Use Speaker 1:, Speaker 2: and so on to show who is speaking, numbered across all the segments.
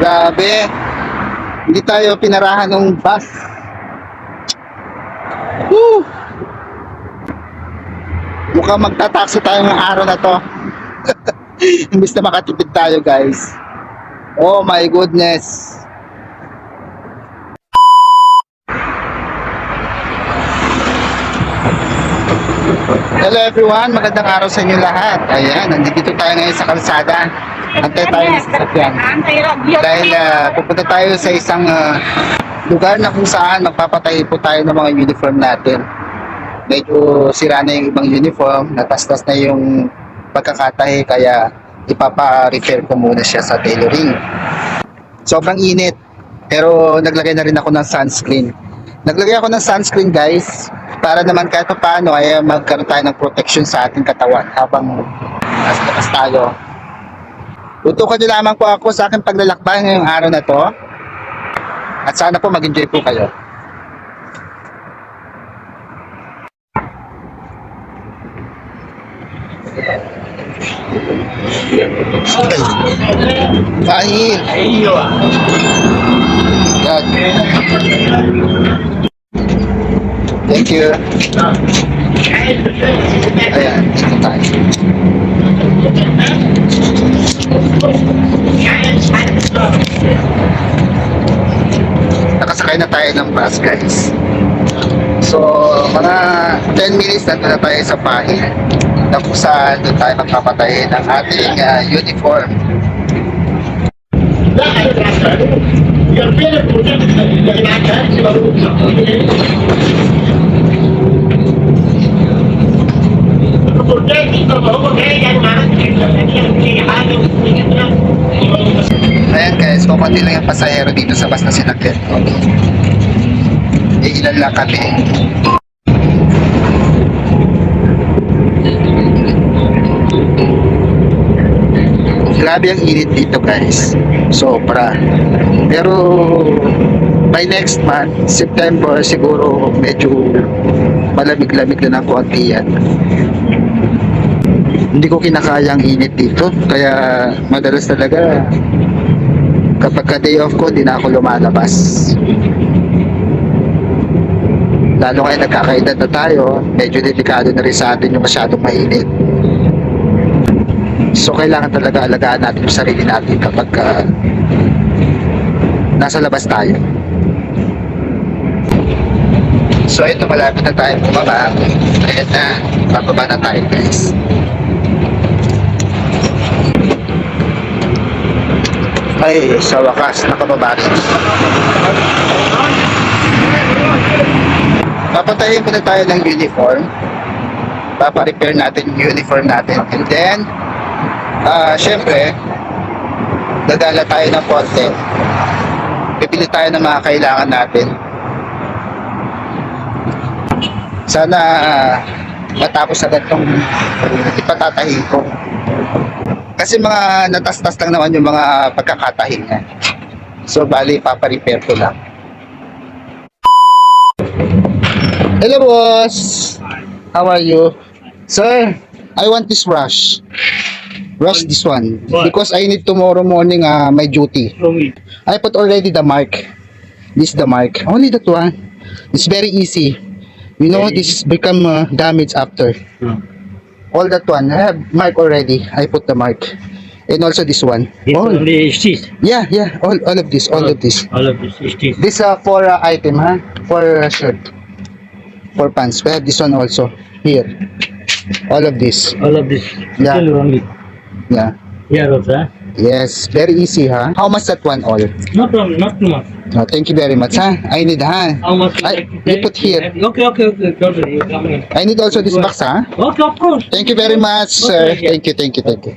Speaker 1: Grabe. Hindi tayo pinarahan ng bus. Woo! Mukhang magtataksi tayo ng araw na to. Imbis na makatipid tayo, guys. Oh my goodness. Hello everyone, magandang araw sa inyo lahat. Ayan, nandito tayo ngayon sa kalsada. Antay tayo ng sasakyan. Dahil ah, pupunta tayo sa isang ah, lugar na kung saan magpapatay po tayo ng mga uniform natin. Medyo sira na yung ibang uniform, natastas na yung pagkakatahi kaya ipapa-repair ko muna siya sa tailoring. Sobrang init, pero naglagay na rin ako ng sunscreen. Naglagay ako ng sunscreen guys, para naman kahit pa paano ay magkaroon tayo ng protection sa ating katawan habang nasa labas tayo. Tutukan niyo lamang po ako sa aking paglalakbay ngayong araw na to. At sana po mag-enjoy po kayo. Kain! Yan. Thank you. Ayan, dito tayo. Nakasakay na tayo ng bus, guys. So, mga 10 minutes na na tayo sa bahay na kung saan doon tayo magpapatay ng ating ah, uniform.
Speaker 2: You're
Speaker 1: guys, kukunti lang yung pasahero dito sa bus na sinakyan. Eh, ilan lang kami. Grabe ang init dito guys. Sobra. Pero by next month, September, siguro medyo malamig-lamig na ng konti yan. Hindi ko kinakaya ang init dito. Kaya madalas talaga kapag ka day off ko, di na ako lumalabas. Lalo kaya nagkakaedad na tayo, medyo delikado na rin sa atin yung masyadong mainit. So kailangan talaga alagaan natin yung sarili natin kapag ka nasa labas tayo. So ito malapit na tayo bumaba. Ayan na, bababa na tayo guys. Ay, sa wakas, nakababa rin. Papatayin muna tayo ng uniform. Papa-repair natin yung uniform natin. And then, ah, syempre, dadala tayo ng konti. Bibili tayo ng mga kailangan natin. Sana ah, matapos agad itong ipatatahin ko. Kasi mga natastas lang naman yung mga pagkakatahin niya. So, bali, paparepair ko lang. Hello, boss. How are you? Sir, I want this rush. Rush this one. Because I need tomorrow morning uh, my duty. I put already the mark. This the mark. Only that one. It's very easy. You know, this become uh, damage after. All that one. I have mark already. I put the mark. And also this one.
Speaker 2: This
Speaker 1: all.
Speaker 2: only stitch.
Speaker 1: Yeah, yeah. All, all of this. All of this.
Speaker 2: All of this stitch.
Speaker 1: This uh, for uh, item, huh? For uh, shirt. For pants. We have this one also. Here. All of this.
Speaker 2: All of this.
Speaker 1: Yeah.
Speaker 2: Still only.
Speaker 1: Yeah.
Speaker 2: Here also. huh?
Speaker 1: Yes. Very easy, huh? How much that one all?
Speaker 2: No problem. Not too much.
Speaker 1: Oh, thank you very much, huh? I need, huh?
Speaker 2: How much?
Speaker 1: I- you put here.
Speaker 2: Okay, okay, okay. Don't. You come in.
Speaker 1: I need also this box, huh?
Speaker 2: Okay, of course.
Speaker 1: Thank you very much, sir.
Speaker 2: Okay, yeah.
Speaker 1: Thank you, thank you, thank you.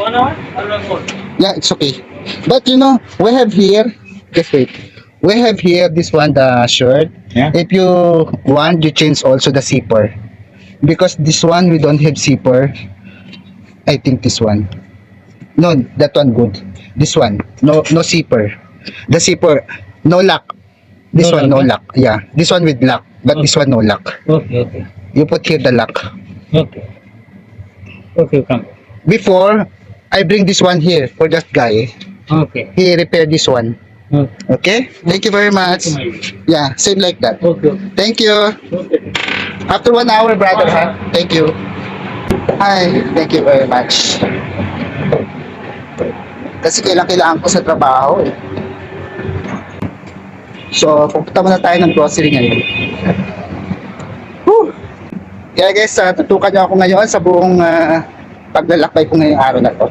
Speaker 2: One hour? One hour.
Speaker 1: Yeah, it's okay. But you know, we have here, just wait. We have here this one, the shirt.
Speaker 2: Yeah.
Speaker 1: If you want, you change also the zipper. Because this one, we don't have zipper. I think this one. No, that one good. This one, no, no zipper. The zipper, no lock. This
Speaker 2: No
Speaker 1: one, no
Speaker 2: lock.
Speaker 1: Yeah, this one with lock, but this one no lock.
Speaker 2: Okay, okay.
Speaker 1: You put here the lock.
Speaker 2: Okay. Okay, come.
Speaker 1: Before, I bring this one here for that guy.
Speaker 2: Okay.
Speaker 1: He repair this one.
Speaker 2: Okay.
Speaker 1: Okay? Thank you very much. Yeah, same like that.
Speaker 2: Okay.
Speaker 1: Thank you.
Speaker 2: Okay.
Speaker 1: After one hour, brother, ha? Thank you. Hi, thank you very much. Kasi kailang kailangan ko sa trabaho eh. So, pupunta muna tayo ng grocery ngayon. Whew! Kaya guys, uh, tutukan niyo ako ngayon sa buong ah, paglalakbay ko ngayong araw na to.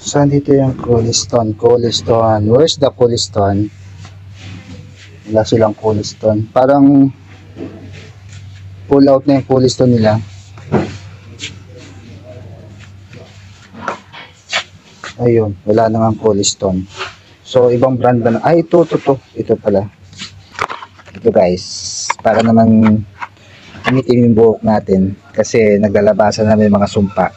Speaker 1: So, andito yung Coliston. Coliston. Where's the Coliston? Wala silang Coliston. Parang pull out na yung Coliston nila. Ayun, wala na nga Coliston. So, ibang brand na. Ay, ito, ito, ito. Ito pala. Ito guys. Para naman umitim yung buhok natin. Kasi naglalabasan na may mga sumpa.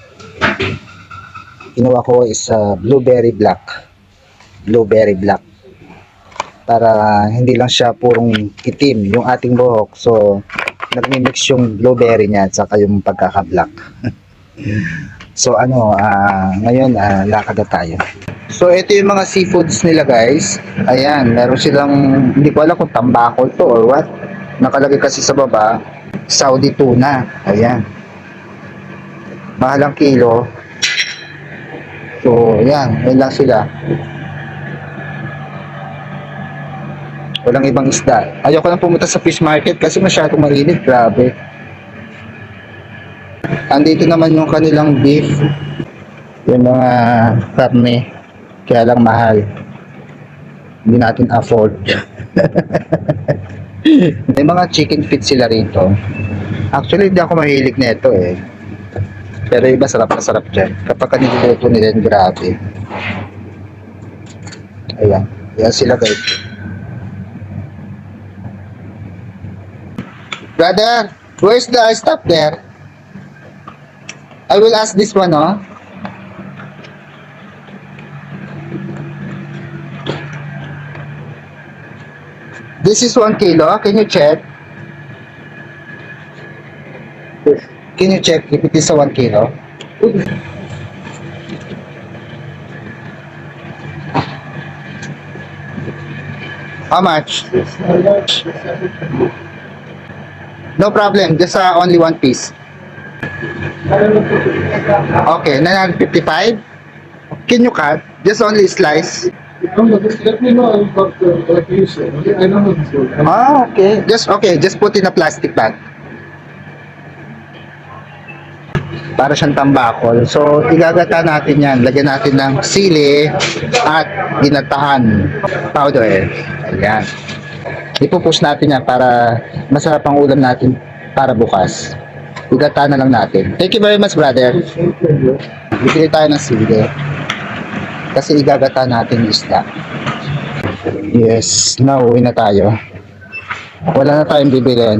Speaker 1: Kinuha ko is uh, blueberry black. Blueberry black para hindi lang siya purong itim yung ating buhok. So, nagmi-mix yung blueberry niya at saka yung pagkaka-black. so, ano, ah, ngayon, ah, lakad na tayo. So, ito yung mga seafoods nila, guys. Ayan, meron silang, hindi ko alam kung tambakol to or what. Nakalagay kasi sa baba, Saudi tuna. Ayan. Mahal ang kilo. So, ayan, yun lang sila. Walang ibang isda. Ayoko lang pumunta sa fish market kasi masyadong mainit. Grabe. Andito naman yung kanilang beef. Yung mga karne. Kaya lang mahal. Hindi natin afford. May mga chicken feet sila rito. Actually, hindi ako mahilig nito eh. Pero iba sarap na sarap dyan. Kapag niluluto nila grabe. Ayan. Ayan sila guys. Brother, where's the stop there? I will ask this one, oh. This is one kilo. Can you check? Can you check if it is a one kilo? How much? No problem. Just uh, only one piece. Okay, 955. Can you cut? Just only slice.
Speaker 3: No, just let me know uh, what you said. I don't.
Speaker 1: Ah, okay. Just okay, just put in a plastic bag. Para siyang tambakol. So, igagata natin yan. Lagyan natin ng sili at ginatahan powder. Ayan. Ipupush natin yan para masarap ang ulam natin para bukas. Igata na lang natin. Thank you very much, brother. Bibili tayo ng sili. Kasi igagata natin yung isda. Yes, now uwi na tayo. Wala na tayong bibilin.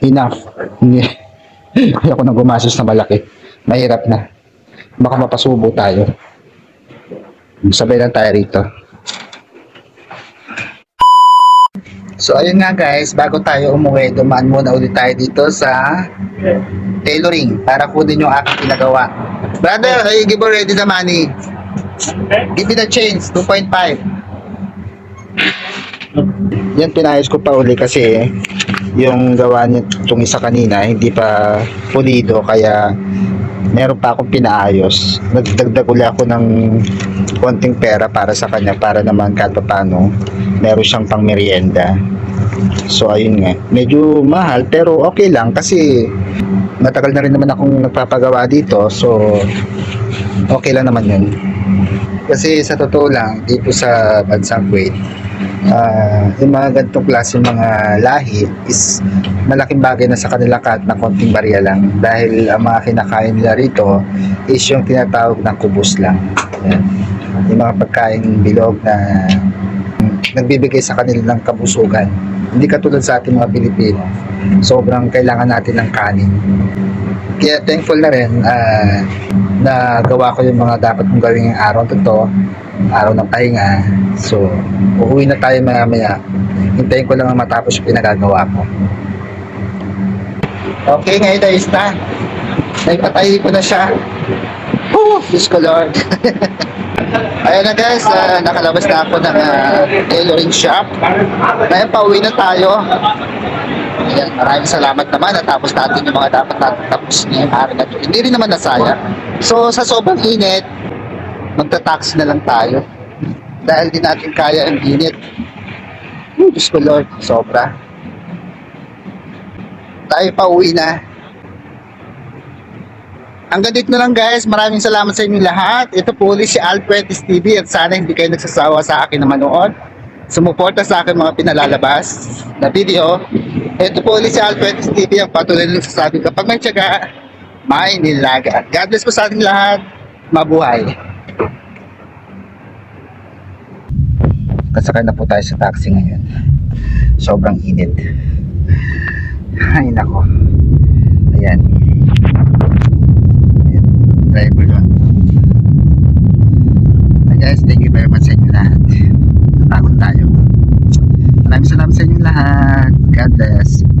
Speaker 1: Enough. Ayoko na gumasos na malaki. Mahirap na. Baka mapasubo tayo. Sabay lang tayo rito. So ayun nga guys, bago tayo umuwi, dumaan muna ulit tayo dito sa tailoring para kunin yung aking pinagawa. Brother, I give already the money. Give me the change, 2.5. Yan pinayos ko pa uli kasi yung gawa niya itong isa kanina hindi pa pulido kaya meron pa akong pinaayos. Nagdagdag uli ako ng konting pera para sa kanya para naman kahit paano meron siyang pang merienda. So ayun nga, medyo mahal pero okay lang kasi matagal na rin naman akong nagpapagawa dito so okay lang naman yun. Kasi sa totoo lang, dito sa bansang Kuwait, ah, yung mga ganitong klase mga lahi is malaking bagay na sa kanila kahit na konting barya lang. Dahil ang mga kinakain nila rito is yung tinatawag na kubus lang. Yan. Yung mga pagkain bilog na nagbibigay sa kanila ng kabusugan. Hindi katulad sa ating mga Pilipino. Sobrang kailangan natin ng kanin. Kaya thankful na rin ah, na gawa ko yung mga dapat kong gawin ng araw na to, araw ng pahinga. So, uuwi na tayo maya maya. Hintayin ko lang na matapos yung pinagagawa ko. Okay, ngayon tayo na. Naipatay ko na siya. Oh, Diyos ko Lord. Ayan na guys, ah, nakalabas na ako ng ah, tailoring shop. Ngayon, pauwi na tayo. Ayan, maraming salamat naman. Natapos natin yung mga dapat natin tapos ngayong araw na. Hindi rin naman nasaya. So, sa sobrang init, magta-taxi na lang tayo. Dahil di natin kaya ang init. Oh, Diyos ko Lord, sobra. Tayo pauwi na. Hanggang dito na lang guys. Maraming salamat sa inyo lahat. Ito po ulit si Alfred TV at sana hindi kayo nagsasawa sa akin na manood. Sumuporta sa akin mga pinalalabas na video. Ito po ulit si Alfred TV ang patuloy na nagsasabi kapag may tiyaga, may nilaga. God bless po sa ating lahat. Mabuhay. Kasakay na po tayo sa taxi ngayon. Sobrang init. Ay nako. Ayan. Driver doon. Hi guys, thank you very much sa inyo lahat. Napagod tayo. Maraming salamat sa inyo lahat. God bless.